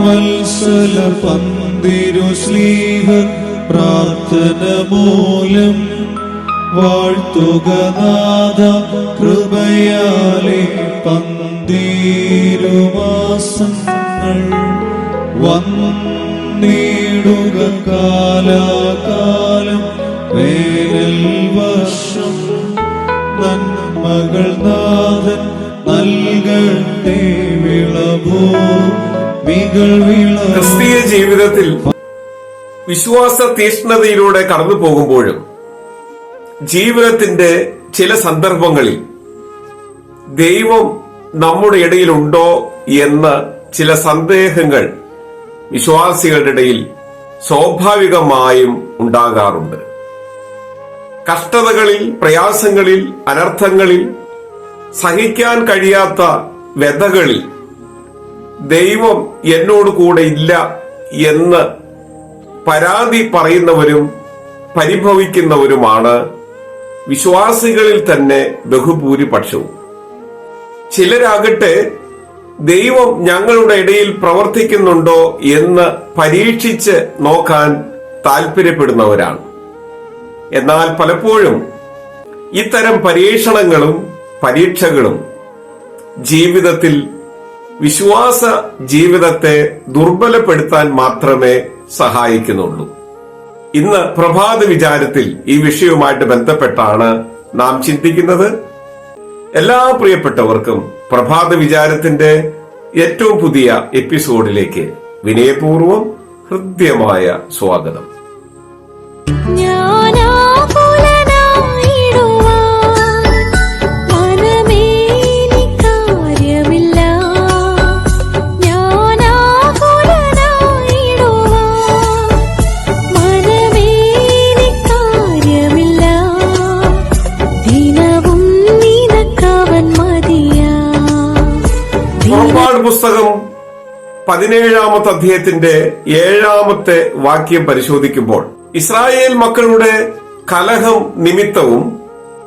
വത്സല പന്തിരു സ്ലീഹ പ്രാർത്ഥന മൂലം വാഴ്ത്തുകനാഥ കൃപയാലെ പന്തീരുമാസങ്ങൾ വന്നിടുക കാലാകാലം വേനൽ വർഷം. നന്മകൾ നാഥൻ നൽകട്ടെ വിളവോ. ക്രിസ്തീയ ജീവിതത്തിൽ വിശ്വാസ തീഷ്ണതയിലൂടെ കടന്നു പോകുമ്പോഴും ജീവിതത്തിന്റെ ചില സന്ദർഭങ്ങളിൽ ദൈവം നമ്മുടെ ഇടയിലുണ്ടോ എന്ന ചില സന്ദേഹങ്ങൾ വിശ്വാസികളുടെ ഇടയിൽ സ്വാഭാവികമായും ഉണ്ടാകാറുണ്ട്. കഷ്ടതകളിൽ പ്രയാസങ്ങളിൽ അനർത്ഥങ്ങളിൽ സഹിക്കാൻ കഴിയാത്ത വ്യതകളിൽ ദൈവം എന്നോട് കൂടെ ഇല്ല എന്ന് പരാതി പറയുന്നവരും പരിഭവിക്കുന്നവരുമാണ് വിശ്വാസികളിൽ തന്നെ ബഹുഭൂരിപക്ഷവും. ചിലരാകട്ടെ ദൈവം ഞങ്ങളുടെ ഇടയിൽ പ്രവർത്തിക്കുന്നുണ്ടോ എന്ന് പരീക്ഷിച്ച് നോക്കാൻ താല്പര്യപ്പെടുന്നവരാണ് എന്നാൽ പലപ്പോഴും ഇത്തരം പരീക്ഷണങ്ങളും പരീക്ഷകളും ജീവിതത്തിൽ വിശ്വാസ ജീവിതത്തെ ദുർബലപ്പെടുത്താൻ മാത്രമേ സഹായിക്കുന്നുള്ളൂ. ഇന്ന് പ്രഭാത വിചാരത്തിൽ ഈ വിഷയവുമായിട്ട് ബന്ധപ്പെട്ടാണ് നാം ചിന്തിക്കുന്നത്. എല്ലാ പ്രിയപ്പെട്ടവർക്കും പ്രഭാത വിചാരത്തിന്റെ ഏറ്റവും പുതിയ എപ്പിസോഡിലേക്ക് വിനയപൂർവം ഹൃദ്യമായ സ്വാഗതം. പുസ്തകം പതിനേഴാമത്തെ അധ്യായത്തിന്റെ ഏഴാമത്തെ വാക്യം പരിശോധിക്കുമ്പോൾ ഇസ്രായേൽ മക്കളുടെ കലഹം നിമിത്തവും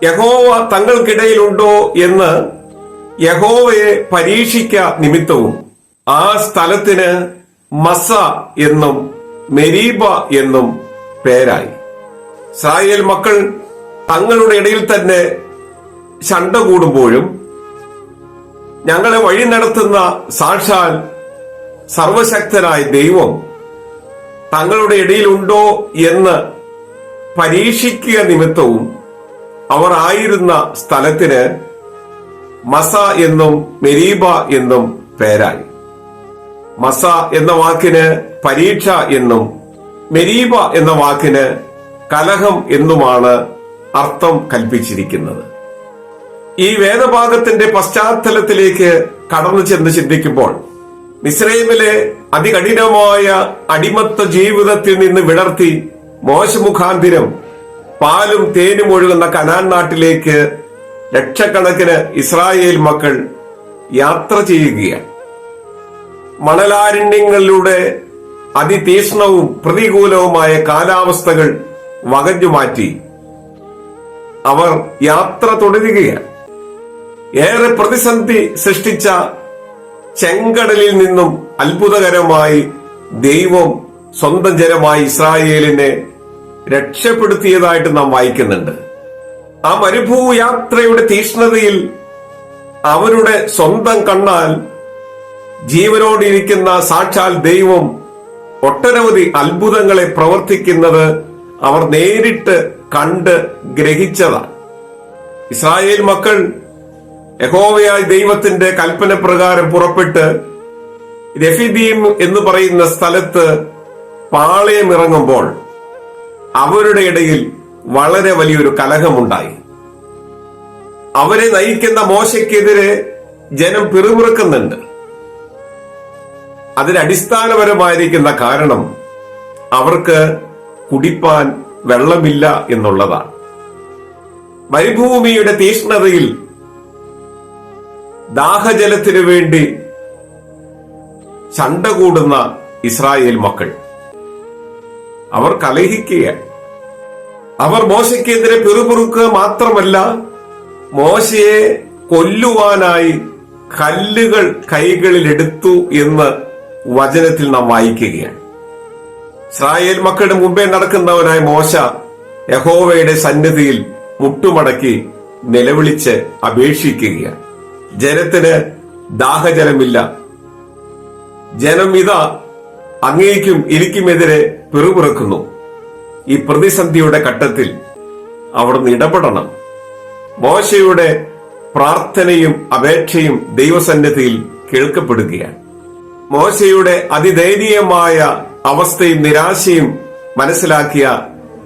യഹോവ തങ്ങൾക്കിടയിലുണ്ടോ എന്ന് യഹോവയെ പരീക്ഷിക്ക നിമിത്തവും ആ സ്ഥലത്തിന് മസ എന്നും മെരീബ എന്നും പേരായി. ഇസ്രായേൽ മക്കൾ തങ്ങളുടെ ഇടയിൽ തന്നെ ശണ്ട കൂടുമ്പോഴും ഞങ്ങളെ വഴി നടത്തുന്ന സാക്ഷാൽ സർവശക്തനായ ദൈവം തങ്ങളുടെ ഇടയിലുണ്ടോ എന്ന് പരീക്ഷിക്കുക നിമിത്തവും അവർ ആയിരുന്ന സ്ഥലത്തിന് മസ എന്നും മെരീബ എന്നും പേരായി. മസ എന്ന വാക്കിന് പരീക്ഷ എന്നും മെരീബ എന്ന വാക്കിന് കലഹം എന്നുമാണ് അർത്ഥം കൽപ്പിച്ചിരിക്കുന്നത്. ഈ വേദഭാഗത്തിന്റെ പശ്ചാത്തലത്തിലേക്ക് കടന്നു ചെന്ന് ചിന്തിക്കുമ്പോൾ മിസ്രൈമിലെ അതികഠിനമായ അടിമത്ത ജീവിതത്തിൽ നിന്ന് വിടർത്തി മോശമുഖാന്തിരം പാലും തേനും ഒഴുകുന്ന കനാൻ നാട്ടിലേക്ക് ലക്ഷക്കണക്കിന് ഇസ്രായേൽ മക്കൾ യാത്ര ചെയ്യുകയാണ്. മണലാരണ്യങ്ങളിലൂടെ അതിതീഷ്ണവും പ്രതികൂലവുമായ കാലാവസ്ഥകൾ വകഞ്ഞുമാറ്റി അവർ യാത്ര തുടരുകയാണ്. ഏറെ പ്രതിസന്ധി സൃഷ്ടിച്ച ചെങ്കടലിൽ നിന്നും അത്ഭുതകരമായി ദൈവം സ്വന്തം ജനമായി ഇസ്രായേലിനെ രക്ഷപ്പെടുത്തിയതായിട്ട് നാം വായിക്കുന്നുണ്ട്. ആ മരുഭൂയാത്രയുടെ തീഷ്ണതയിൽ അവരുടെ സ്വന്തം കണ്ണാൽ ജീവനോടിരിക്കുന്ന സാക്ഷാൽ ദൈവം ഒട്ടനവധി അത്ഭുതങ്ങളെ പ്രവർത്തിക്കുന്നത് അവർ നേരിട്ട് കണ്ട് ഗ്രഹിച്ചതാണ്. ഇസ്രായേൽ മക്കൾ യഹോവയായ ദൈവത്തിന്റെ കൽപ്പന പ്രകാരം പുറപ്പെട്ട് രഫിദീം എന്ന് പറയുന്ന സ്ഥലത്ത് പാളയം ഇറങ്ങുമ്പോൾ അവരുടെ ഇടയിൽ വളരെ വലിയൊരു കലഹമുണ്ടായി. അവരെ നയിക്കുന്ന മോശയ്ക്കെതിരെ ജനം പിറുപിറുക്കുന്നുണ്ട്. അതിനടിസ്ഥാനപരമായിരിക്കുന്ന കാരണം അവർക്ക് കുടിപ്പാൻ വെള്ളമില്ല എന്നുള്ളതാണ്. മരുഭൂമിയുടെ തീഷ്ണതയിൽ ദാഹജലത്തിനു വേണ്ടി ചണ്ട കൂടുന്ന ഇസ്രായേൽ മക്കൾ. അവർ കലഹിക്കുക അവർ മോശയ്ക്കെതിരെ പിറുപിറുക്കുക മാത്രമല്ല മോശയെ കൊല്ലുവാനായി കല്ലുകൾ കൈകളിൽ എടുത്തു എന്ന് വചനത്തിൽ നാം വായിക്കുകയാണ്. ഇസ്രായേൽ മക്കളുടെ മുമ്പേ നടക്കുന്നവനായ മോശ യഹോവയുടെ സന്നിധിയിൽ മുട്ടുമടക്കി നിലവിളിച്ച് അപേക്ഷിക്കുകയാണ്. ജനത്തിന് ദാഹജലമില്ല. ജനം ഇതാ അങ്ങേക്കും എനിക്കുമെതിരെ പിറുപിറുക്കുന്നു. ഈ പ്രതിസന്ധിയുടെ ഘട്ടത്തിൽ അവിടുന്ന് ഇടപെടണം. മോശയുടെ പ്രാർത്ഥനയും അപേക്ഷയും ദൈവസന്നിധിയിൽ കേൾക്കപ്പെടുകയാണ്. മോശയുടെ അതിദയനീയമായ അവസ്ഥയും നിരാശയും മനസ്സിലാക്കിയ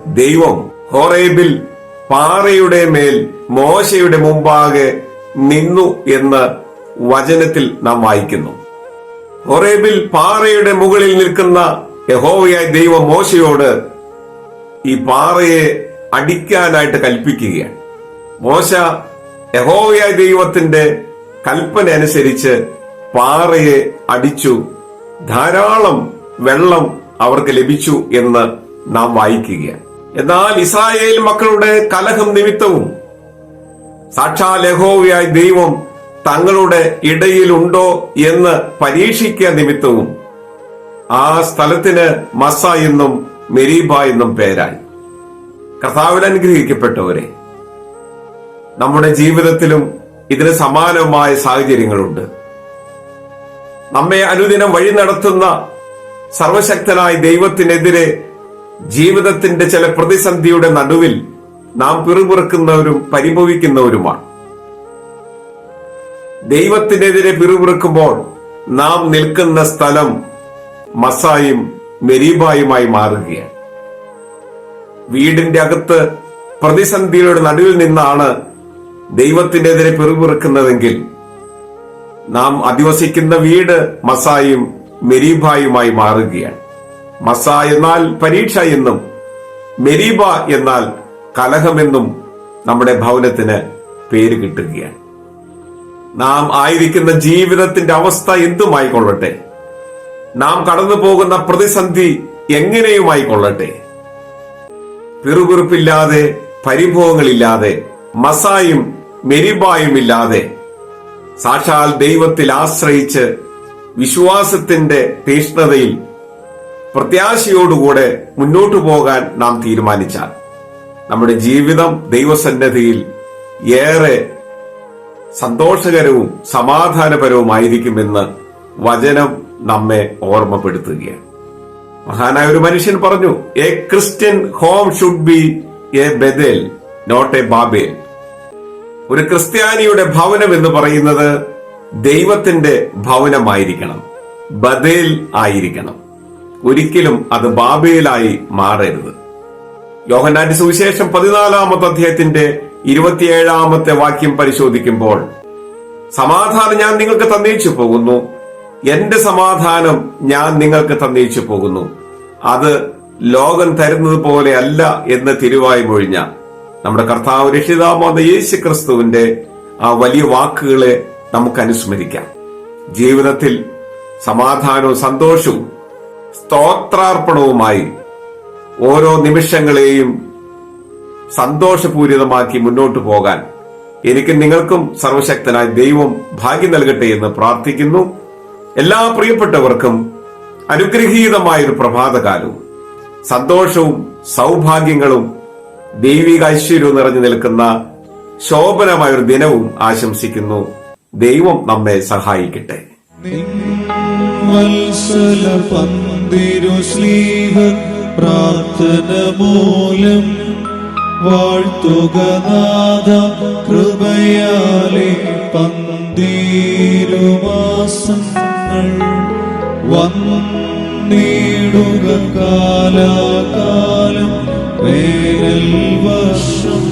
ദൈവം ഹോറേബിൽ പാറയുടെ മേൽ മോശയുടെ മുമ്പാകെ നിന്നു എന്ന് വചനത്തിൽ നാം വായിക്കുന്നു. ഹൊറേബിൽ പാറയുടെ മുകളിൽ നിൽക്കുന്ന യഹോവയായ ദൈവം മോശയോട് ഈ പാറയെ അടിക്കാനായിട്ട് കൽപ്പിക്കുകയാണ്. മോശ യഹോവയായ ദൈവത്തിന്റെ കൽപ്പന അനുസരിച്ച് പാറയെ അടിച്ചു ധാരാളം വെള്ളം അവർക്ക് ലഭിച്ചു എന്ന് നാം വായിക്കുകയാണ്. എന്നാൽ ഇസ്രായേൽ മക്കളുടെ കലഹം നിമിത്തവും സാക്ഷാൽ യഹോവയായ ദൈവം തങ്ങളുടെ ഇടയിലുണ്ടോ എന്ന് പരീക്ഷിക്കുക നിമിത്തവും ആ സ്ഥലത്തിന് മസ എന്നും മെരീബ എന്നും പേരായി. കർത്താവിൽ അനുഗ്രഹിക്കപ്പെട്ടവരെ നമ്മുടെ ജീവിതത്തിലും ഇതിന് സമാനമായ സാഹചര്യങ്ങളുണ്ട്. നമ്മെ അനുദിനം വഴി നടത്തുന്ന സർവശക്തനായ ദൈവത്തിനെതിരെ ജീവിതത്തിന്റെ ചില പ്രതിസന്ധിയുടെ നടുവിൽ നാം പിറുപിറുക്കുന്നവരും പരിഭവിക്കുന്നവരുമാണ്. ദൈവത്തിനെതിരെ പിറുപിറുക്കുമ്പോൾ നാം നിൽക്കുന്ന സ്ഥലം മസായും മെരീബായുമായി മാറുകയാണ്. വീടിന്റെ അകത്ത് പ്രതിസന്ധിയുടെ നടുവിൽ നിന്നാണ് ദൈവത്തിനെതിരെ പിറുപിറുക്കുന്നതെങ്കിൽ നാം അധിവസിക്കുന്ന വീട് മസായും മെരീബായുമായി മാറുകയാണ്. മസ എന്നാൽ പരീക്ഷ എന്നും മെരീബ എന്നാൽ കലഹമെന്നും നമ്മുടെ ഭവനത്തിന് പേര് കിട്ടുകയാണ്. നാം ആയിരിക്കുന്ന ജീവിതത്തിന്റെ അവസ്ഥ എന്തുമായി കൊള്ളട്ടെ നാം കടന്നു പോകുന്ന പ്രതിസന്ധി എങ്ങനെയുമായി കൊള്ളട്ടെ പിറുപിറുപ്പില്ലാതെ പരിഭവങ്ങളില്ലാതെ മസായും മെരിബായും ഇല്ലാതെ സാക്ഷാൽ ദൈവത്തിൽ ആശ്രയിച്ച് വിശ്വാസത്തിന്റെ തീഷ്ണതയിൽ പ്രത്യാശയോടുകൂടെ മുന്നോട്ടു പോകാൻ നാം തീരുമാനിച്ചാൽ നമ്മുടെ ജീവിതം ദൈവസന്നദ്ധിയിൽ ഏറെ സന്തോഷകരവും സമാധാനപരവുമായിരിക്കുമെന്ന് വചനം നമ്മെ ഓർമ്മപ്പെടുത്തുകയാണ്. മഹാനായ ഒരു മനുഷ്യൻ പറഞ്ഞു a Christian home should be a Bethel not a Babel. ഒരു ക്രിസ്ത്യാനിയുടെ ഭവനം എന്ന് പറയുന്നത് ദൈവത്തിന്റെ ഭവനമായിരിക്കണം ബദേൽ ആയിരിക്കണം. ഒരിക്കലും അത് ബാബേലായി മാറരുത്. യോഹന്നാന്റെ സുവിശേഷം പതിനാലാമത്തെ അധ്യായത്തിന്റെ ഇരുപത്തിയേഴാമത്തെ വാക്യം പരിശോധിക്കുമ്പോൾ സമാധാനം ഞാൻ നിങ്ങൾക്ക് തന്നയിച്ചു പോകുന്നു. എന്റെ സമാധാനം ഞാൻ നിങ്ങൾക്ക് തന്നയിച്ചു പോകുന്നു. അത് ലോകം തരുന്നത് പോലെ അല്ല എന്ന് തിരുവായി മൊഴിഞ്ഞ നമ്മുടെ കർത്താവ് രക്ഷിതാമാത യേശു ക്രിസ്തുവിന്റെ ആ വലിയ വാക്കുകളെ നമുക്ക് അനുസ്മരിക്കാം. ജീവിതത്തിൽ സമാധാനവും സന്തോഷവും സ്തോത്രാർപ്പണവുമായി ഓരോ നിമിഷങ്ങളെയും സന്തോഷപൂരിതമാക്കി മുന്നോട്ടു പോകാൻ എനിക്ക് നിങ്ങൾക്കും സർവശക്തനായ ദൈവം ഭാഗ്യം നൽകട്ടെ എന്ന് പ്രാർത്ഥിക്കുന്നു. എല്ലാ പ്രിയപ്പെട്ടവർക്കും അനുഗ്രഹീതമായൊരു പ്രഭാതകാലവും സന്തോഷവും സൗഭാഗ്യങ്ങളും ദൈവിക ഐശ്വര്യവും നിറഞ്ഞു നിൽക്കുന്ന ശോഭനമായൊരു ദിനവും ആശംസിക്കുന്നു. ദൈവം നമ്മെ സഹായിക്കട്ടെ. വത്സല പന്തിരു പ്രാർത്ഥന മൂലം വാഴ്ത്തുക നാഥ കൃപയാലെ പന്തീരുമാസങ്ങൾ വന്നിടുക കാലാകാലം വേനൽ വർഷം.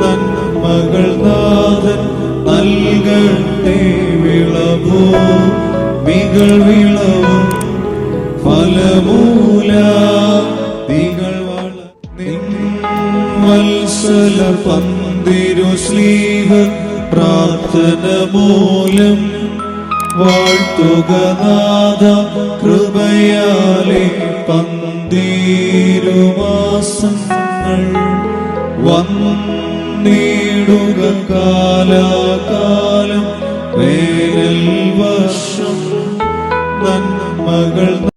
നന്മകൾ നാഥൻ നൽകട്ടെ വിളവോ മികൾ വിളവും ഫലമൂല പന്തിരു സ്ലീഹ പ്രാർത്ഥന മൂലം വാഴ്ത്തുക നാഥ കൃപയാലെ പന്തിരുമാസങ്ങൾ വന്നിടുക കാലാകാലം വേനൽ വർഷം നന്മകൾ